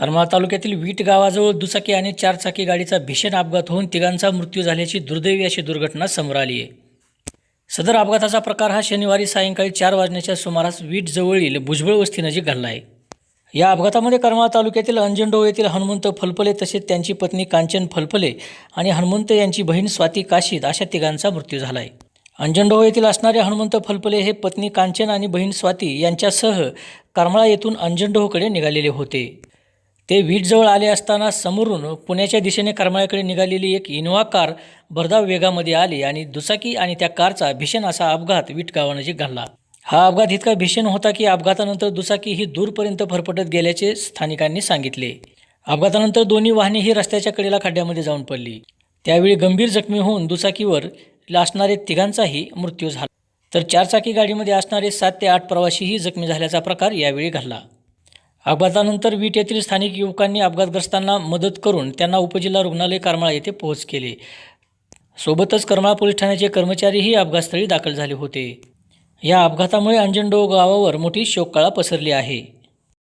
करमाळ तालुक्यातील वीट गावाजवळ दुचाकी आणि चारचाकी गाडीचा भीषण अपघात होऊन तिघांचा मृत्यू झाल्याची दुर्दैवी अशी दुर्घटना समोर आली आहे. सदर अपघाताचा प्रकार हा शनिवारी सायंकाळी चार वाजण्याच्या सुमारास वीट जवळील भुजबळ वस्तीनजीक घडला आहे. या अपघातामध्ये करमाळा तालुक्यातील अंजनडोह येथील हनुमंत फलफले तसेच त्यांची पत्नी कांचन फलफले आणि हनुमंत यांची बहीण स्वाती काशीद अशा तिघांचा मृत्यू झाला आहे. अंजनडोह येथील असणारे हनुमंत फलफले हे पत्नी कांचन आणि बहीण स्वाती यांच्यासह करमाळा येथून अंजनडोहकडे निघालेले होते. ते वीटजवळ आले असताना समोरून पुण्याच्या दिशेने करमाळ्याकडे निघालेली एक इनोवा कार भरधाव वेगामध्ये आली आणि दुचाकी आणि त्या कारचा भीषण असा अपघात वीट गावानजीक घडला हा अपघात इतका भीषण होता की अपघातानंतर दुचाकी ही दूरपर्यंत फरफटत गेल्याचे स्थानिकांनी सांगितले. अपघातानंतर दोन्ही वाहने ही रस्त्याच्या कडेला खड्ड्यामध्ये जाऊन पडली. त्यावेळी गंभीर जखमी होऊन दुचाकीवर असणारे तिघांचाही मृत्यू झाला. तर चारचाकी गाडीमध्ये असणारे सात ते आठ प्रवाशीही जखमी झाल्याचा प्रकार यावेळी घडला. अपघातानंतर वीट येथील स्थानिक युवकांनी अपघातग्रस्तांना मदत करून त्यांना उपजिल्हा रुग्णालय करमाळा येथे पोहोच केले. सोबतच करमाळा पोलीस ठाण्याचे कर्मचारीही अपघातस्थळी दाखल झाले होते. या अपघातामुळे अंजनडोह गावावर मोठी शोककळा पसरली आहे.